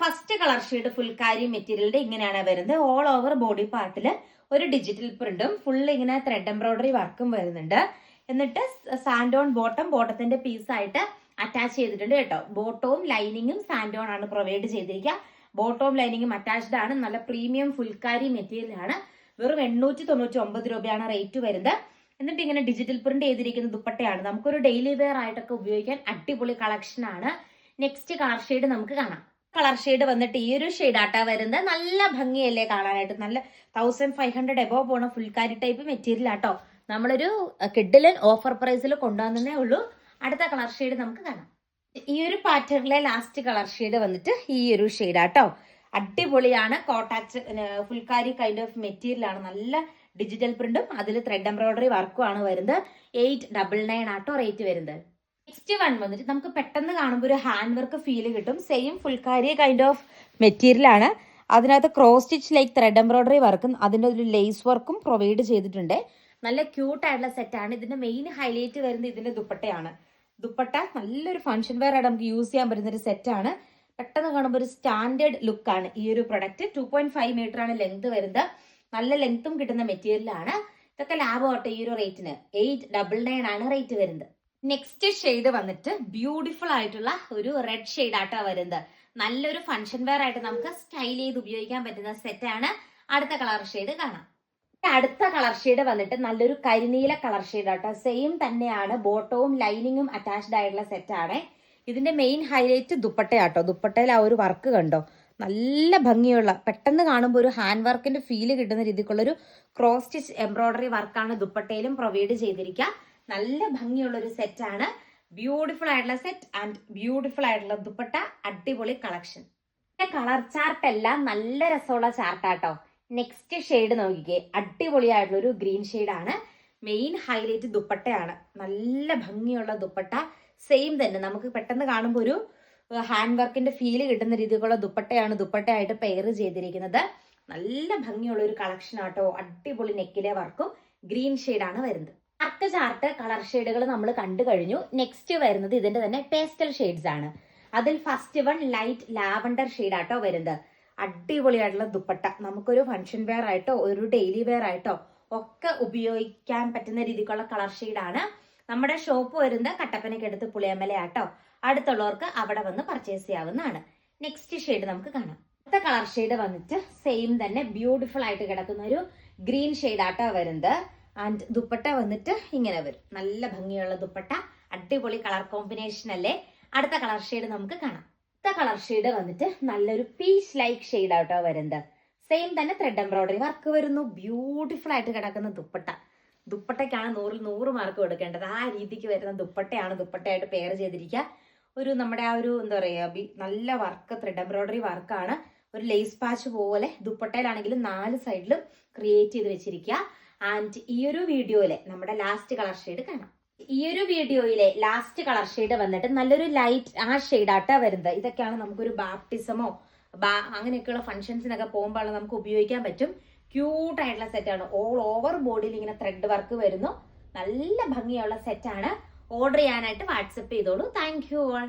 First colour shade phulkari മെറ്റീരിയലിന്റെ ഇങ്ങനെയാണ് വരുന്നത്. ഓൾ ഓവർ ബോഡി പാർട്ടിൽ ഒരു ഡിജിറ്റൽ പ്രിന്റും ഫുൾ ഇങ്ങനെ ത്രെഡ് എംബ്രോയിഡറി വർക്കും വരുന്നുണ്ട്. എന്നിട്ട് സാൻഡോൺ ബോട്ടം ബോട്ടത്തിന്റെ പീസായിട്ട് അറ്റാച്ച് ചെയ്തിട്ടുണ്ട് കേട്ടോ. ബോട്ടവും ലൈനിങ്ങും സാൻഡോൺ ആണ് പ്രൊവൈഡ് ചെയ്തിരിക്കുക. ബോട്ടവും ലൈനിങ്ങും അറ്റാച്ച്ഡ് ആണ്. നല്ല പ്രീമിയം ഫുൾക്കാരി മെറ്റീരിയൽ ആണ്. വെറും എണ്ണൂറ്റി തൊണ്ണൂറ്റി ഒമ്പത് രൂപയാണ് റേറ്റ് വരുന്നത്. എന്നിട്ട് ഇങ്ങനെ ഡിജിറ്റൽ പ്രിന്റ് ചെയ്തിരിക്കുന്ന ദുപ്പട്ടയാണ്. നമുക്കൊരു ഡെയിലി വെയർ ആയിട്ടൊക്കെ ഉപയോഗിക്കാൻ അടിപൊളി കളക്ഷൻ ആണ്. നെക്സ്റ്റ് കളർ നമുക്ക് കാണാം. കളർ ഷെയ്ഡ് വന്നിട്ട് ഈ ഒരു ഷെയ്ഡ് ആട്ടാ വരുന്നത്. നല്ല ഭംഗിയല്ലേ കാണാനായിട്ട്. നല്ല തൗസൻഡ് ഫൈവ് ഹൺഡ്രഡ് എബോ പോണ ഫുൾക്കാരി ടൈപ്പ് മെറ്റീരിയൽ ആട്ടോ. നമ്മളൊരു കിഡിലൻ ഓഫർ പ്രൈസിൽ കൊണ്ടുവന്നേ ഉള്ളൂ. അടുത്ത കളർ ഷെയ്ഡ് നമുക്ക് കാണാം. ഈ ഒരു പാറ്റേണിലെ ലാസ്റ്റ് കളർ ഷെയ്ഡ് വന്നിട്ട് ഈ ഒരു ഷെയ്ഡ് ആട്ടോ അടിപൊളിയാണ് കോട്ടാക്ട് ഫുൾക്കാരി കൈൻഡ് ഓഫ് മെറ്റീരിയലാണ് നല്ല ഡിജിറ്റൽ പ്രിന്റും അതിൽ ത്രെഡ് എംബ്രോയിഡറി വർക്കും ആണ് വരുന്നത്. എയ്റ്റ് ഡബിൾ നയൻ ആട്ടോ റേറ്റ് വരുന്നത്. നെക്സ്റ്റ് വൺ വന്നിട്ട് നമുക്ക് പെട്ടെന്ന് കാണുമ്പോൾ ഒരു ഹാൻഡ് വർക്ക് ഫീൽ കിട്ടും. Same phulkari kind of material ആണ്. അതിനകത്ത് cross stitch like thread embroidery വർക്കും അതിന്റെ ഒരു ലേസ് വർക്കും പ്രൊവൈഡ് ചെയ്തിട്ടുണ്ട്. നല്ല ക്യൂട്ട് ആയിട്ടുള്ള സെറ്റാണ് ഇതിന്റെ മെയിൻ ഹൈലൈറ്റ് വരുന്നത് ഇതിന്റെ ദുപ്പട്ടയാണ്. ദുപ്പട്ട നല്ലൊരു ഫംഗ്ഷൻ വെയർ ആയിട്ട് നമുക്ക് യൂസ് ചെയ്യാൻ പറ്റുന്ന ഒരു സെറ്റാണ് പെട്ടെന്ന് കാണുമ്പോൾ ഒരു സ്റ്റാൻഡേർഡ് ലുക്കാണ് ഈ ഒരു product two point five metre ആണ് ലെങ്ത് വരുന്നത്. നല്ല ലെങ്ത്തും കിട്ടുന്ന മെറ്റീരിയലാണ് ഇതൊക്കെ ലാഭമാട്ടെ ഈ ഒരു റേറ്റിന് എയ്റ്റ് ഡബിൾ നയൻ ആണ് റേറ്റ് വരുന്നത്. നെക്സ്റ്റ് ഷെയ്ഡ് വന്നിട്ട് ബ്യൂട്ടിഫുൾ ആയിട്ടുള്ള ഒരു റെഡ് ഷെയ്ഡ് ആട്ടോ വരുന്നത്. നല്ലൊരു ഫംഗ്ഷൻ വെയർ ആയിട്ട് നമുക്ക് സ്റ്റൈൽ ചെയ്ത് ഉപയോഗിക്കാൻ പറ്റുന്ന സെറ്റാണ് അടുത്ത കളർ ഷെയ്ഡ് കാണാം. അടുത്ത കളർ ഷെയ്ഡ് വന്നിട്ട് നല്ലൊരു കരിനീല കളർ ഷെയ്ഡ് ആട്ടോ. സെയിം തന്നെയാണ് ബോട്ടവും ലൈനിങ്ങും അറ്റാച്ച്ഡ് ആയിട്ടുള്ള സെറ്റാണ് ഇതിന്റെ മെയിൻ ഹൈലൈറ്റ് ദുപ്പട്ടയാട്ടോ. ദുപ്പട്ടയിൽ ആ ഒരു വർക്ക് കണ്ടോ? നല്ല ഭംഗിയുള്ള പെട്ടെന്ന് കാണുമ്പോൾ ഒരു ഹാൻഡ് വർക്കിന്റെ ഫീൽ കിട്ടുന്ന രീതിക്കുള്ള ഒരു ക്രോസ് സ്റ്റിച്ച് എംബ്രോയിഡറി വർക്കാണ് ദുപ്പട്ടയിലും പ്രൊവൈഡ് ചെയ്തിരിക്കുക. നല്ല ഭംഗിയുള്ള ഒരു സെറ്റ് ആണ് ബ്യൂട്ടിഫുൾ ആയിട്ടുള്ള സെറ്റ് ആൻഡ് ബ്യൂട്ടിഫുൾ ആയിട്ടുള്ള ദുപ്പട്ട അടിപൊളി കളക്ഷൻ കളർ ചാർട്ട് എല്ലാം നല്ല രസമുള്ള ചാർട്ടാട്ടോ നെക്സ്റ്റ് ഷെയ്ഡ് നോക്കിക്കേ. അടിപൊളിയായിട്ടുള്ള ഒരു ഗ്രീൻ ആണ്. മെയിൻ ഹൈലൈറ്റ് ദുപ്പട്ടയാണ്. നല്ല ഭംഗിയുള്ള ദുപ്പട്ട. സെയിം തന്നെ. നമുക്ക് പെട്ടെന്ന് കാണുമ്പോൾ ഒരു ഹാൻഡ് വർക്കിന്റെ ഫീൽ കിട്ടുന്ന രീതിയിലുള്ള ദുപ്പട്ടയാണ് ദുപ്പട്ടയായിട്ട് പെയർ ചെയ്തിരിക്കുന്നത്. നല്ല ഭംഗിയുള്ള ഒരു കളക്ഷൻ ആട്ടോ. അടിപൊളി നെക്കിലെ വർക്കും ഗ്രീൻ ആണ് വരുന്നത്. വർക്ക് ചാർട്ട് കളർ ഷെയ്ഡുകൾ നമ്മൾ കണ്ടു കഴിഞ്ഞു. നെക്സ്റ്റ് വരുന്നത് ഇതിന്റെ തന്നെ പേസ്റ്റൽ ഷെയ്ഡ്സ് ആണ്. അതിൽ first one light lavender shade ആട്ടോ വരുന്നത്. അടിപൊളിയായിട്ടുള്ള ദുപ്പട്ട. നമുക്കൊരു ഫംഗ്ഷൻ വെയർ ആയിട്ടോ ഒരു ഡെയിലി വെയർ ആയിട്ടോ ഒക്കെ ഉപയോഗിക്കാൻ പറ്റുന്ന രീതിക്കുള്ള കളർ ആണ്. നമ്മുടെ ഷോപ്പ് വരുന്ന കട്ടപ്പനയ്ക്കടുത്ത് പുളിയമല ആട്ടോ. അടുത്തുള്ളവർക്ക് അവിടെ വന്ന് പർച്ചേസ് ചെയ്യാവുന്നതാണ്. നെക്സ്റ്റ് ഷെയ്ഡ് നമുക്ക് കാണാം. അടുത്ത കളർ ഷെയ്ഡ് വന്നിട്ട് സെയിം തന്നെ ബ്യൂട്ടിഫുൾ ആയിട്ട് കിടക്കുന്ന ഒരു ഗ്രീൻ ഷെയ്ഡ് ആട്ടോ വരുന്നത്. ആൻഡ് ദുപ്പട്ട വന്നിട്ട് ഇങ്ങനെ വരും. നല്ല ഭംഗിയുള്ള ദുപ്പട്ട. അടിപൊളി കളർ കോമ്പിനേഷൻ അല്ലേ? അടുത്ത കളർ ഷെയ്ഡ് നമുക്ക് കാണാം. അടുത്ത കളർ ഷെയ്ഡ് വന്നിട്ട് നല്ലൊരു പീച്ച് ലൈക്ക് ഷെയ്ഡ് ആട്ടോ വരുന്നത്. സെയിം തന്നെ ത്രെഡ് എംബ്രോയിഡറി വർക്ക് വരുന്നു. ബ്യൂട്ടിഫുൾ ആയിട്ട് കിടക്കുന്ന ദുപ്പട്ട. ദുപ്പട്ടയ്ക്കാണ് നൂറിൽ നൂറ് മാർക്ക് കൊടുക്കേണ്ടത്. ആ രീതിക്ക് വരുന്ന ദുപ്പട്ടയാണ് ദുപ്പട്ടയായിട്ട് പെയർ ചെയ്തിരിക്കുക. ഒരു നമ്മുടെ ആ ഒരു എന്താ പറയുക നല്ല വർക്ക് ത്രെഡ് എംബ്രോയിഡറി വർക്കാണ് ഒരു ലേസ് പാച്ച് പോലെ ദുപ്പട്ടയിലാണെങ്കിലും നാല് സൈഡിലും ക്രിയേറ്റ് ചെയ്ത് വെച്ചിരിക്കുക. ആൻഡ് ഈ ഒരു വീഡിയോയിലെ നമ്മുടെ ലാസ്റ്റ് കളർ ഷെയ്ഡ് കാണാം. ഈ ഒരു വീഡിയോയിലെ ലാസ്റ്റ് കളർ ഷെയ്ഡ് വന്നിട്ട് നല്ലൊരു ലൈറ്റ് ആ ഷെയ്ഡ് ആട്ടാ വരുന്നത്. ഇതൊക്കെയാണ് നമുക്കൊരു ബാപ്റ്റിസമോ ബാ അങ്ങനെയൊക്കെയുള്ള ഫംഗ്ഷൻസിനൊക്കെ പോകുമ്പോൾ നമുക്ക് ഉപയോഗിക്കാൻ പറ്റും. ക്യൂട്ട് ആയിട്ടുള്ള സെറ്റാണ് ഓൾ ഓവർ ബോഡിയിൽ ഇങ്ങനെ ത്രെഡ് വർക്ക് വരുന്നു. നല്ല ഭംഗിയുള്ള സെറ്റാണ് ഓർഡർ ചെയ്യാനായിട്ട് വാട്സപ്പ് ചെയ്തോളൂ. Thank you all